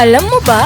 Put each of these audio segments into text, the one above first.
Alam mo ba?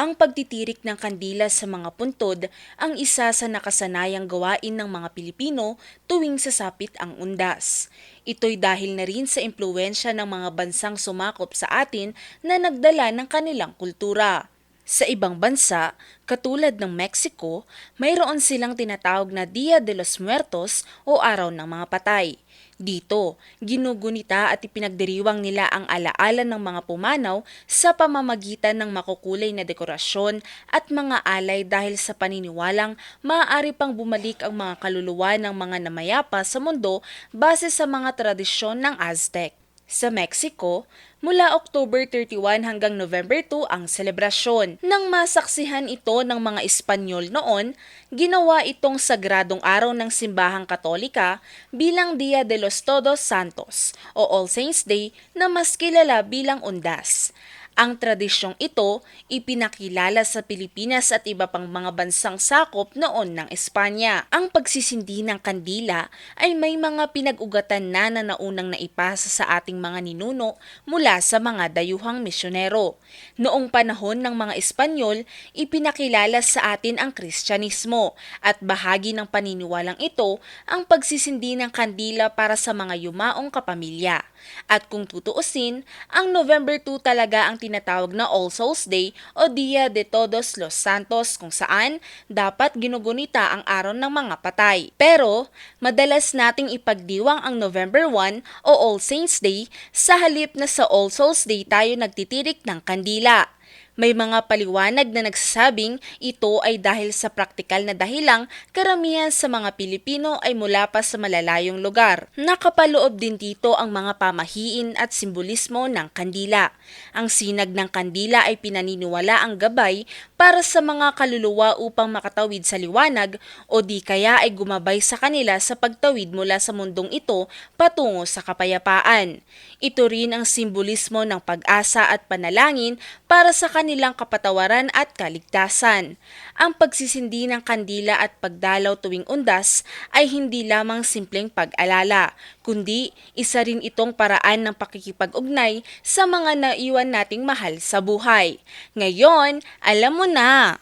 Ang pagtitirik ng kandila sa mga puntod ang isa sa nakasanayang gawain ng mga Pilipino tuwing sasapit ang undas. Ito'y dahil na rin sa impluensya ng mga bansang sumakop sa atin na nagdala ng kanilang kultura. Sa ibang bansa, katulad ng Mexico, mayroon silang tinatawag na Dia de los Muertos o Araw ng Mga Patay. Dito, ginugunita at ipinagdiriwang nila ang alaala ng mga pumanaw sa pamamagitan ng makukulay na dekorasyon at mga alay dahil sa paniniwalang maaari pang bumalik ang mga kaluluwa ng mga namayapa sa mundo base sa mga tradisyon ng Aztec. Sa Mexico, mula October 31 hanggang November 2 ang selebrasyon. Nang masaksihan ito ng mga Espanyol noon, ginawa itong sagradong araw ng simbahang katolika bilang Dia de los Todos Santos o All Saints Day na mas kilala bilang Undas. Ang tradisyong ito ipinakilala sa Pilipinas at iba pang mga bansang sakop noon ng Espanya. Ang pagsisindi ng kandila ay may mga pinag-ugatan na na naunang naipasa sa ating mga ninuno mula sa mga dayuhang misyonero. Noong panahon ng mga Espanyol, ipinakilala sa atin ang Kristyanismo at bahagi ng paniniwalang ito ang pagsisindi ng kandila para sa mga yumaong kapamilya. At kung tutuusin, ang November 2 talaga ang tinatawag na All Souls Day o Dia de Todos los Santos kung saan dapat ginugunita ang araw ng mga patay. Pero, madalas nating ipagdiwang ang November 1 o All Saints Day sa halip na sa All Souls Day tayo nagtitirik ng kandila. May mga paliwanag na nagsasabing ito ay dahil sa praktikal na dahilang karamihan sa mga Pilipino ay mula pa sa malalayong lugar. Nakapaloob din dito ang mga pamahiin at simbolismo ng kandila. Ang sinag ng kandila ay pinaniniwala ang gabay para sa mga kaluluwa upang makatawid sa liwanag o di kaya ay gumabay sa kanila sa pagtawid mula sa mundong ito patungo sa kapayapaan. Ito rin ang simbolismo ng pag-asa at panalangin para sa kanilang kapatawaran at kaligtasan. Ang pagsisindi ng kandila at pagdalaw tuwing undas ay hindi lamang simpleng pag-alala, kundi isa rin itong paraan ng pakikipag-ugnay sa mga naiwan nating mahal sa buhay. Ngayon, alam mo na!